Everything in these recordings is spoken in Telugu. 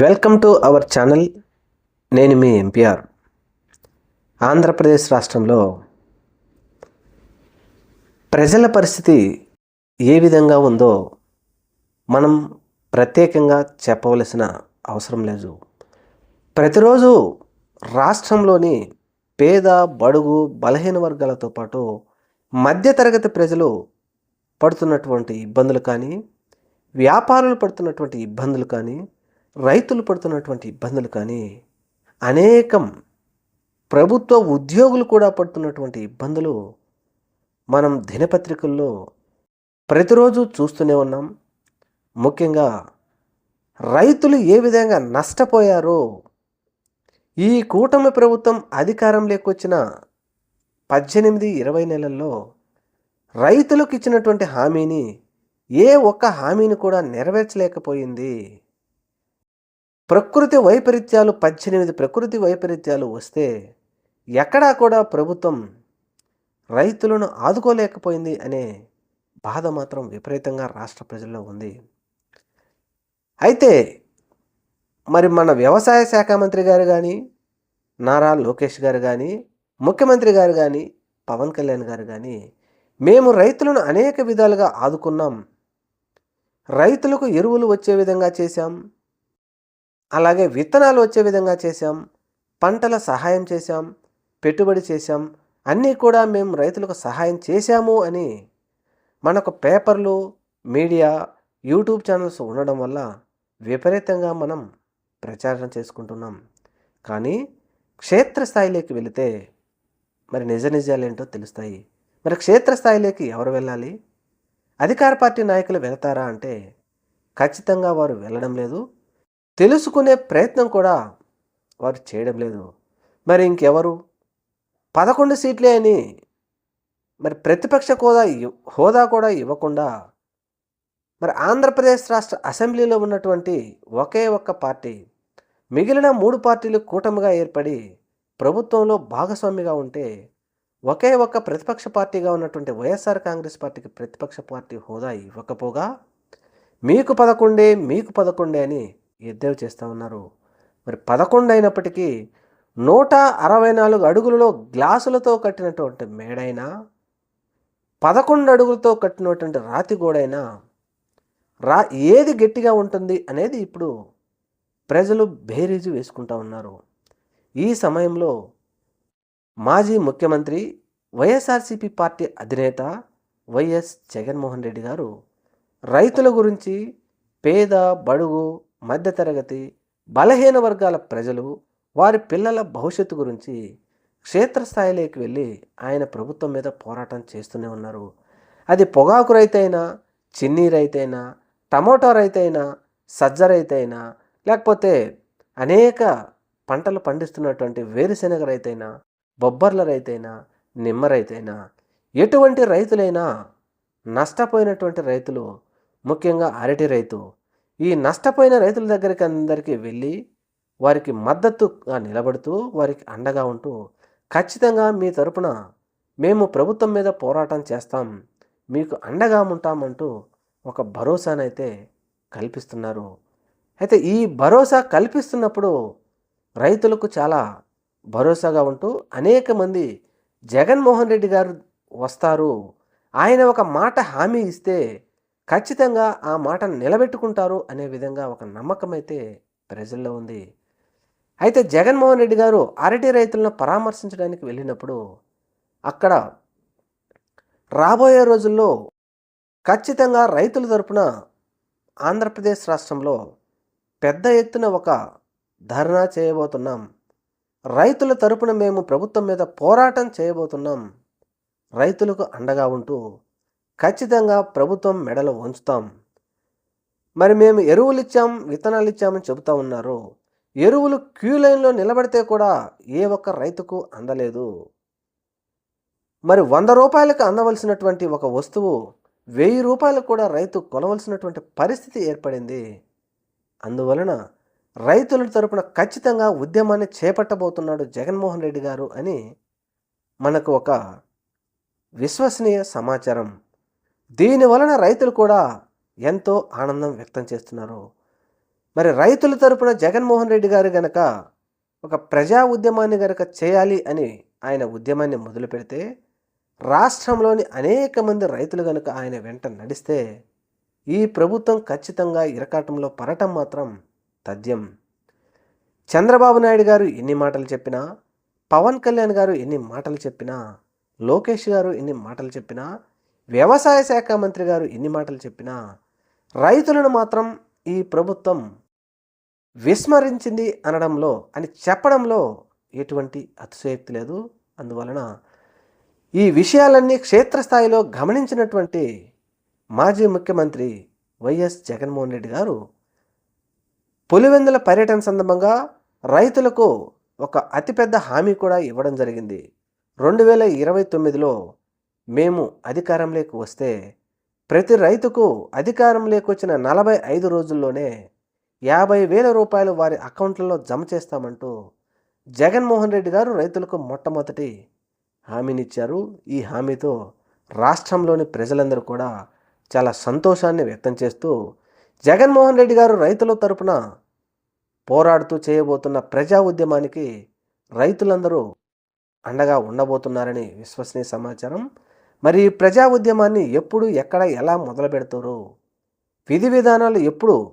Welcome to our channel. నేను మీ ఎంపీఆర్. ఆంధ్రప్రదేశ్ రాష్ట్రంలో ప్రజల పరిస్థితి ఏ విధంగా ఉందో మనం ప్రత్యేకంగా చెప్పవలసిన అవసరం లేదు. ప్రతిరోజు రాష్ట్రంలోని పేద బడుగు బలహీన వర్గాలతో పాటు మధ్యతరగతి ప్రజలు పడుతున్నటువంటి ఇబ్బందులు కానీ వ్యాపారులు పడుతున్నటువంటి ఇబ్బందులు కానీ రైతులు పడుతున్నటువంటి ఇబ్బందులు కానీ అనేకం ప్రభుత్వ ఉద్యోగులు కూడా పడుతున్నటువంటి ఇబ్బందులు మనం దినపత్రికల్లో ప్రతిరోజు చూస్తూనే ఉన్నాం. ముఖ్యంగా రైతులు ఏ విధంగా నష్టపోయారో ఈ కూటమి ప్రభుత్వం అధికారం లేకొచ్చిన పద్దెనిమిది ఇరవై నెలల్లో రైతులకు ఇచ్చినటువంటి హామీని ఏ ఒక్క హామీని కూడా నెరవేర్చలేకపోయింది. ప్రకృతి వైపరీత్యాలు పద్దెనిమిది ప్రకృతి వైపరీత్యాలు వస్తే ఎక్కడా కూడా ప్రభుత్వం రైతులను ఆదుకోలేకపోయింది అనే బాధ మాత్రం విపరీతంగా రాష్ట్ర ప్రజల్లో ఉంది. అయితే మరి మన వ్యవసాయ శాఖ మంత్రి గారు కానీ నారా లోకేష్ గారు కానీ ముఖ్యమంత్రి గారు కానీ పవన్ కళ్యాణ్ గారు కానీ మేము రైతులను అనేక విధాలుగా ఆదుకున్నాం. రైతులకు ఎరువులు వచ్చే విధంగా చేశాం. అలాగే విత్తనాలు వచ్చే విధంగా చేశాం పంటల సహాయం చేశాం పెట్టుబడి చేశాం అన్నీ కూడా మేము రైతులకు సహాయం చేశాము అని మనకు పేపర్లు మీడియా యూట్యూబ్ ఛానల్స్ ఉండడం వల్ల విపరీతంగా మనం ప్రచారం చేసుకుంటున్నాం. కానీ క్షేత్రస్థాయిలోకి వెళితే మరి నిజ నిజాలేంటో తెలుస్తాయి. మరి క్షేత్రస్థాయిలోకి ఎవరు వెళ్ళాలి? అధికార పార్టీ నాయకులు వెళతారా అంటే ఖచ్చితంగా వారు వెళ్ళడం లేదు. తెలుసుకునే ప్రయత్నం కూడా వారు చేయడం లేదు. మరి ఇంకెవరు? పదకొండు సీట్లే అని మరి ప్రతిపక్ష హోదా ఇవ్- హోదా కూడా ఇవ్వకుండా మరి ఆంధ్రప్రదేశ్ రాష్ట్ర అసెంబ్లీలో ఉన్నటువంటి ఒకే ఒక్క పార్టీ మిగిలిన మూడు పార్టీలు కూటమిగా ఏర్పడి ప్రభుత్వంలో భాగస్వామిగా ఉంటే ఒకే ఒక్క ప్రతిపక్ష పార్టీగా ఉన్నటువంటి వైఎస్ఆర్ కాంగ్రెస్ పార్టీకి ప్రతిపక్ష పార్టీ హోదా ఇవ్వకపోగా మీకు పదకొండే మీకు పదకొండే అని ఎద్దేవి చేస్తూ ఉన్నారు. మరి పదకొండు అయినప్పటికీ నూట అరవై నాలుగు అడుగులలో గ్లాసులతో కట్టినటువంటి మేడైనా పదకొండు అడుగులతో కట్టినటువంటి రాతి గోడైనా రా ఏది గట్టిగా ఉంటుంది అనేది ఇప్పుడు ప్రజలు బేరీజు వేసుకుంటా ఉన్నారు. ఈ సమయంలో మాజీ ముఖ్యమంత్రి వైఎస్ఆర్సీపీ పార్టీ అధినేత వైఎస్ జగన్మోహన్ రెడ్డి గారు రైతుల గురించి పేద బడుగు మధ్యతరగతి బలహీన వర్గాల ప్రజలు వారి పిల్లల భవిష్యత్తు గురించి క్షేత్రస్థాయిలోకి వెళ్ళి ఆయన ప్రభుత్వం మీద పోరాటం చేస్తూనే ఉన్నారు. అది పొగాకు రైతైనా చిన్నీ రైతైనా టమోటా రైతైనా సజ్జ రైతైనా లేకపోతే అనేక పంటలు పండిస్తున్నటువంటి వేరుశెనగ రైతైనా బొబ్బర్ల రైతైనా నిమ్మ రైతైనా ఎటువంటి రైతులైనా నష్టపోయినటువంటి రైతులు ముఖ్యంగా అరటి రైతు ఈ నష్టపోయిన రైతుల దగ్గరికి అందరికీ వెళ్ళి వారికి మద్దతుగా నిలబడుతూ వారికి అండగా ఉంటూ ఖచ్చితంగా మీ తరపున మేము ప్రభుత్వం మీద పోరాటం చేస్తాం మీకు అండగా ఉంటామంటూ ఒక భరోసానైతే కల్పిస్తున్నారు. అయితే ఈ భరోసా కల్పిస్తున్నప్పుడు రైతులకు చాలా భరోసాగా ఉంటూ అనేక మంది జగన్మోహన్ రెడ్డి గారు వస్తారు. ఆయన ఒక మాట హామీ ఇస్తే ఖచ్చితంగా ఆ మాటను నిలబెట్టుకుంటారు అనే విధంగా ఒక నమ్మకం అయితే ప్రజల్లో ఉంది. అయితే జగన్మోహన్ రెడ్డి గారు అరటి రైతులను పరామర్శించడానికి వెళ్ళినప్పుడు అక్కడ రాబోయే రోజుల్లో ఖచ్చితంగా రైతుల తరపున ఆంధ్రప్రదేశ్ రాష్ట్రంలో పెద్ద ఎత్తున ఒక ధర్నా చేయబోతున్నాం. రైతుల తరపున మేము ప్రభుత్వం మీద పోరాటం చేయబోతున్నాం. రైతులకు అండగా ఉంటూ ఖచ్చితంగా ప్రభుత్వం మెడలు ఉంచుతాం మరి మేము ఎరువులు ఇచ్చాం విత్తనాలు ఇచ్చామని చెబుతా ఉన్నారు? ఎరువులు క్యూ లైన్లో నిలబడితే కూడా ఏ ఒక్క రైతుకు అందలేదు. మరి వంద రూపాయలకు అందవలసినటువంటి ఒక వస్తువు వెయ్యి రూపాయలకు కూడా రైతు కొనవలసినటువంటి పరిస్థితి ఏర్పడింది. అందువలన రైతుల తరపున ఖచ్చితంగా ఉద్యమాన్ని చేపట్టబోతున్నాడు జగన్మోహన్ రెడ్డి గారు అని మనకు ఒక విశ్వసనీయ సమాచారం. దీని వలన రైతులు కూడా ఎంతో ఆనందం వ్యక్తం చేస్తున్నారు. మరి రైతుల తరపున జగన్మోహన్ రెడ్డి గారు గనక ఒక ప్రజా ఉద్యమాన్ని గనక చేయాలి అని ఆయన ఉద్యమాన్ని మొదలు పెడితే రాష్ట్రంలోని అనేక మంది రైతులు గనక ఆయన వెంట నడిస్తే ఈ ప్రభుత్వం ఖచ్చితంగా ఇరకాటంలో పడటం మాత్రం తథ్యం. చంద్రబాబు నాయుడు గారు ఎన్ని మాటలు చెప్పినా పవన్ కళ్యాణ్ గారు ఎన్ని మాటలు చెప్పినా లోకేష్ గారు ఎన్ని మాటలు చెప్పినా వ్యవసాయ శాఖ మంత్రి గారు ఎన్ని మాటలు చెప్పినా రైతులను మాత్రం ఈ ప్రభుత్వం విస్మరించింది అనడంలో అని చెప్పడంలో ఎటువంటి అతిశయోక్తి లేదు. అందువలన ఈ విషయాలన్నీ క్షేత్రస్థాయిలో గమనించినటువంటి మాజీ ముఖ్యమంత్రి వైఎస్ జగన్మోహన్ రెడ్డి గారు పులివెందుల పర్యటన సందర్భంగా రైతులకు ఒక అతిపెద్ద హామీ కూడా ఇవ్వడం జరిగింది. రెండు వేల ఇరవై తొమ్మిదిలో మేము అధికారంలోకి వస్తే ప్రతి రైతుకు అధికారంలోకి వచ్చిన నలభై ఐదు రోజుల్లోనే యాభై వేల రూపాయలు వారి అకౌంట్లలో జమ చేస్తామంటూ జగన్మోహన్ రెడ్డి గారు రైతులకు మొట్టమొదటి హామీనిచ్చారు. ఈ హామీతో రాష్ట్రంలోని ప్రజలందరూ కూడా చాలా సంతోషాన్ని వ్యక్తం చేస్తూ జగన్మోహన్ రెడ్డి గారు రైతుల తరపున పోరాడుతూ చేయబోతున్న ప్రజా ఉద్యమానికి రైతులందరూ అండగా ఉండబోతున్నారని విశ్వసనీయ సమాచారం. మరి ప్రజా ఉద్యమాన్ని ఎప్పుడు ఎక్కడ ఎలా మొదలు పెడతారు? విధి విధానాలు ఎప్పుడు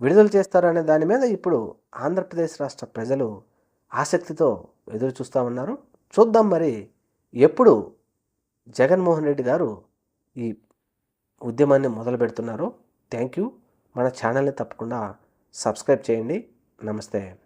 విడుదల చేస్తారనే దాని మీద ఇప్పుడు ఆంధ్రప్రదేశ్ రాష్ట్ర ప్రజలు ఆసక్తితో ఎదురు చూస్తూ ఉన్నారు. చూద్దాం మరి ఎప్పుడు జగన్మోహన్ రెడ్డి గారు ఈ ఉద్యమాన్ని మొదలు పెడుతున్నారు. Thank you. మన ఛానల్ని తప్పకుండా సబ్స్క్రైబ్ చేయండి. నమస్తే.